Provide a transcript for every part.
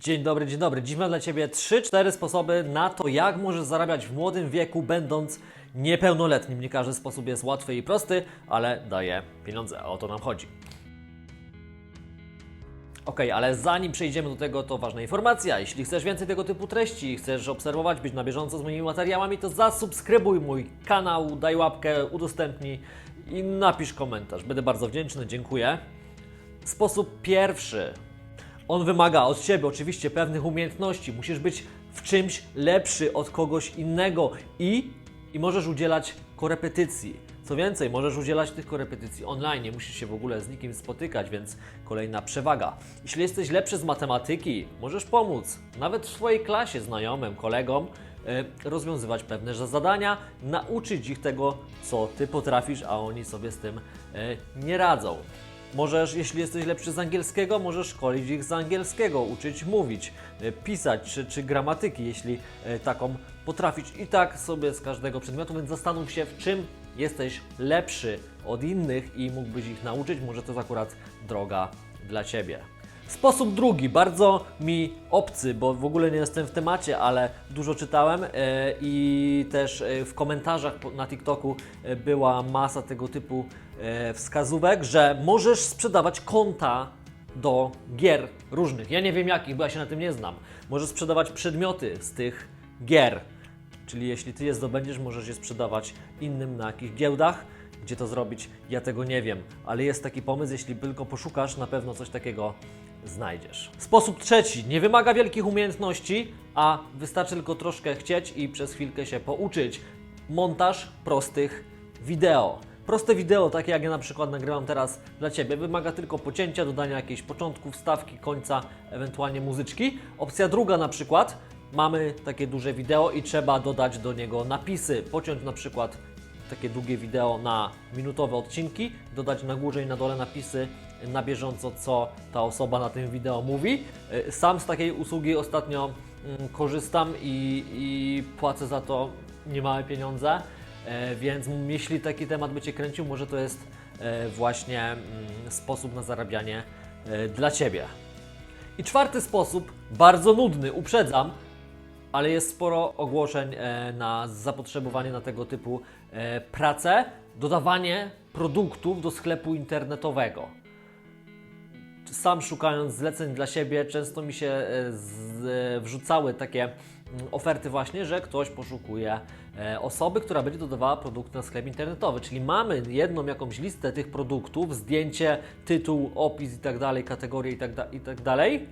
Dzień dobry, dzień dobry. Dziś mam dla Ciebie 3-4 sposoby na to, jak możesz zarabiać w młodym wieku, będąc niepełnoletnim. Nie każdy sposób jest łatwy i prosty, ale daje pieniądze, a o to nam chodzi. Ok, ale zanim przejdziemy do tego, to ważna informacja. Jeśli chcesz więcej tego typu treści, chcesz obserwować, być na bieżąco z moimi materiałami, to zasubskrybuj mój kanał, daj łapkę, udostępnij i napisz komentarz. Będę bardzo wdzięczny, dziękuję. Sposób pierwszy. On wymaga od Ciebie oczywiście pewnych umiejętności. Musisz być w czymś lepszy od kogoś innego i, i możesz udzielać korepetycji. Co więcej, możesz udzielać tych korepetycji online, nie musisz się w ogóle z nikim spotykać, więc kolejna przewaga. Jeśli jesteś lepszy z matematyki, możesz pomóc nawet w swojej klasie znajomym, kolegom e, rozwiązywać pewne zadania, nauczyć ich tego, co Ty potrafisz, a oni sobie z tym e, nie radzą. Możesz, jeśli jesteś lepszy z angielskiego, możesz szkolić ich z angielskiego, uczyć mówić, e, pisać czy, czy gramatyki, jeśli e, taką potrafisz. I tak sobie z każdego przedmiotu, więc zastanów się, w czym jesteś lepszy od innych i mógłbyś ich nauczyć. Może to jest akurat droga dla Ciebie. Sposób drugi, bardzo mi obcy, bo w ogóle nie jestem w temacie, ale dużo czytałem e, i też e, w komentarzach na TikToku e, była masa tego typu wskazówek, że możesz sprzedawać konta do gier różnych. Ja nie wiem jakich, bo ja się na tym nie znam. Możesz sprzedawać przedmioty z tych gier. Czyli jeśli ty je zdobędziesz, możesz je sprzedawać innym na jakichś giełdach. Gdzie to zrobić, ja tego nie wiem, ale jest taki pomysł, jeśli tylko poszukasz, na pewno coś takiego znajdziesz. Sposób trzeci, nie wymaga wielkich umiejętności, a wystarczy tylko troszkę chcieć i przez chwilkę się pouczyć. Montaż prostych wideo. Proste wideo, takie jak ja na przykład nagrywam teraz dla Ciebie, wymaga tylko pocięcia, dodania jakiejś początku, wstawki, końca, ewentualnie muzyczki. Opcja druga na przykład, mamy takie duże wideo i trzeba dodać do niego napisy, pociąć na przykład takie długie wideo na minutowe odcinki, dodać na górze i na dole napisy na bieżąco, co ta osoba na tym wideo mówi. Y, Sam z takiej usługi ostatnio mm, korzystam i, i płacę za to niemałe pieniądze, e, więc jeśli taki temat by Cię kręcił, może to jest e, właśnie mm, sposób na zarabianie dla Ciebie. I czwarty sposób, bardzo nudny, uprzedzam, ale jest sporo ogłoszeń e, na zapotrzebowanie na tego typu e, pracę, dodawanie produktów do sklepu internetowego. Sam szukając zleceń dla siebie, często mi się e, z, e, wrzucały takie mm, oferty właśnie, że ktoś poszukuje e, osoby, która będzie dodawała produkty na sklep internetowy. Czyli mamy jedną jakąś listę tych produktów, zdjęcie, tytuł, opis i tak dalej, kategorie i tak, tak dalej,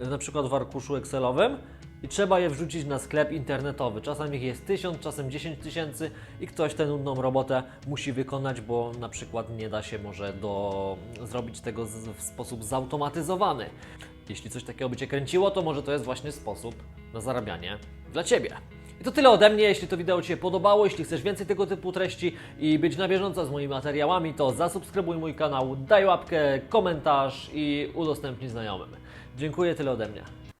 na przykład w arkuszu Excelowym i trzeba je wrzucić na sklep internetowy. Czasem ich jest tysiąc, czasem 10 tysięcy i ktoś tę nudną robotę musi wykonać, bo na przykład nie da się może do, zrobić tego w sposób zautomatyzowany. Jeśli coś takiego by Cię kręciło, to może to jest właśnie sposób na zarabianie dla Ciebie. I to tyle ode mnie. Jeśli to wideo Ci się podobało, jeśli chcesz więcej tego typu treści i być na bieżąco z moimi materiałami, to zasubskrybuj mój kanał, daj łapkę, komentarz i udostępnij znajomym. Dziękuję, tyle ode mnie.